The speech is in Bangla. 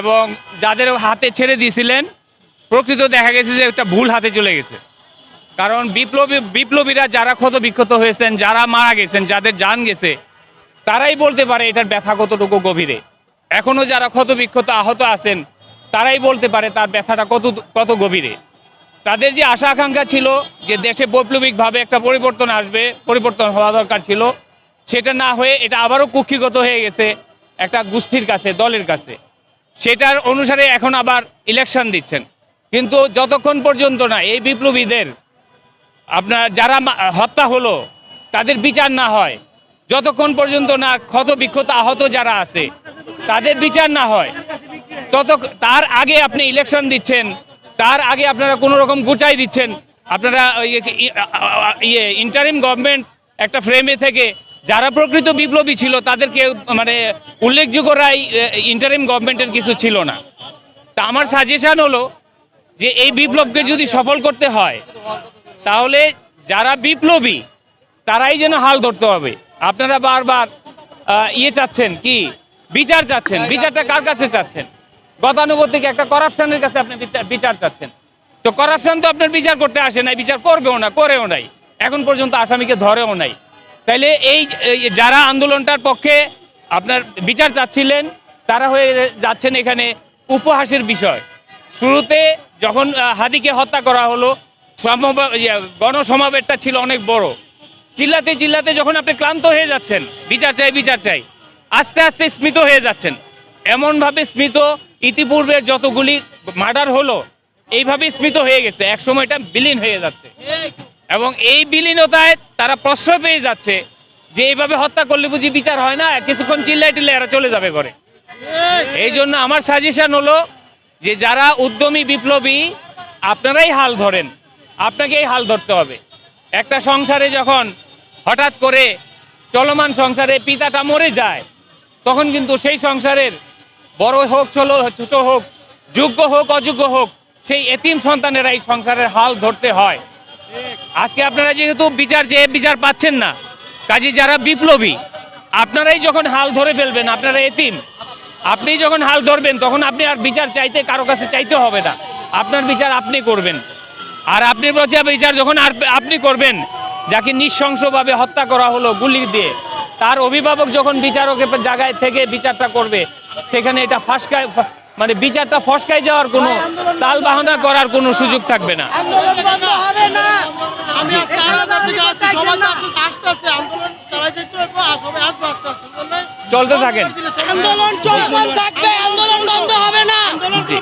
এবং যাদের হাতে ছেড়ে দিয়েছিলেন, প্রকৃত দেখা গেছে যে একটা ভুল হাতে চলে গেছে। কারণ বিপ্লবী, বিপ্লবীরা যারা ক্ষত বিক্ষত হয়েছেন, যারা মারা গেছেন, যাদের জান গেছে, তারাই বলতে পারে এটার ব্যথা কতটুকু গভীরে। এখনও যারা ক্ষত বিক্ষত আহত আছেন, তারাই বলতে পারে তার ব্যথাটা কত কত গভীরে। তাদের যে আশা আকাঙ্ক্ষা ছিল যে দেশে বৈপ্লবিকভাবে একটা পরিবর্তন আসবে, পরিবর্তন হওয়া দরকার ছিল, সেটা না হয়ে এটা আবারও কুক্ষিগত হয়ে গেছে একটা গোষ্ঠীর কাছে, দলের কাছে। সেটার অনুসারে এখন আবার ইলেকশন দিচ্ছেন। কিন্তু যতক্ষণ পর্যন্ত না এই বিপ্লবীদের আপনার যারা হত্যা হলো, তাদের বিচার না হয়, যতক্ষণ পর্যন্ত না ক্ষত বিক্ষত আহত যারা আছে, তাদের বিচার না হয় তত তার আগে আপনি ইলেকশন দিচ্ছেন, তার আগে আপনারা কোনো রকম গুচাই দিচ্ছেন। আপনারা ইয়ে ইন্টারিম গভর্নমেন্ট একটা ফ্রেমে থেকে যারা প্রকৃত বিপ্লবী ছিল, তাদেরকে মানে উল্লেখযোগ্য রায় ইন্টারিম গভর্নমেন্টের কিছু ছিল না। তা আমার সাজেশন হলো যে, এই বিপ্লবকে যদি সফল করতে হয়, তাহলে যারা বিপ্লবী, তারাই যেন হাল ধরতে হবে। আপনারা বারবার ইয়ে চাচ্ছেন কি? বিচার চাচ্ছেন। বিচারটা কার কাছে চাচ্ছেন? গতানুগতিক একটা করাপশনের কাছে আপনি বিচার- চাচ্ছেন। তো করাপশন তো আপনার বিচার করতে আসে নাই, বিচার করবেও না, করেও নাই। এখন পর্যন্ত আসামিকে ধরেও নাই। তাইলে এই যারা আন্দোলনটার পক্ষে আপনার বিচার চাচ্ছিলেন, তারা হয়ে যাচ্ছেন এখানে উপহাসের বিষয়। শুরুতে যখন হাদিকে হত্যা করা হলো, সমাবে- গণসমাবেশটা ছিল অনেক বড়। চিল্লাতে চিল্লাতে যখন আপনি ক্লান্ত হয়ে যাচ্ছেন, বিচার চাই বিচার চাই, আস্তে আস্তে স্মিত হয়ে যাচ্ছেন। এমনভাবে স্মিত ইতিপূর্বের যতগুলি মার্ডার হলো এইভাবে স্মিত হয়ে গেছে। এক সময়টা বিলীন হয়ে যাচ্ছে। এবং এই বিলীনতায় তারা প্রশ্রয় পেয়ে যাচ্ছে যে এইভাবে হত্যা করলে বুঝি বিচার হয় না? কিছুক্ষণ চিল্লাই টিল্লাই এরা চলে যাবে করে এই জন্য আমার সাজেশন হলো যে যারা উদ্যমী, বিপ্লবী, আপনারাই হাল ধরেন। আপনাকেই হাল ধরতে হবে। একটা সংসারে যখন হঠাৎ করে চলমান সংসারে পিতাটা মরে যায়, তখন কিন্তু সেই সংসারের বড় হোক চলো ছোট হোক, যোগ্য হোক, অযোগ্য হোক, সেই এতিম সন্তানেরা এই সংসারের হাল ধরতে হয়। আজকে আপনারা যেহেতু বিচার যে বিচার পাচ্ছেন না কাজে যারা বিপ্লবী আপনারাই যখন হাল ধরে ফেলবেন আপনারা এতিম আপনি যখন হাল ধরবেন তখন আপনি আর বিচার চাইতে কারও কাছে চাইতে হবে না। আপনার বিচার আপনি করবেন। আর আপনি বলছে বিচার যখন আর আপনি করবেন যাকে নিঃশংসভাবে হত্যা করা হলো গুলি দিয়ে তার অভিভাবক যখন বিচারকের জায়গায় থেকে বিচারটা করবে সেখানে এটা ফাঁসকায় মানে বিচারটা ফসকায় যাওয়ার কোনো তাল বাহানা করার কোনো সুযোগ থাকবে না। চলতে থাকেন। আন্দোলন চলমান থাকবে আন্দোলন বন্ধ হবে না।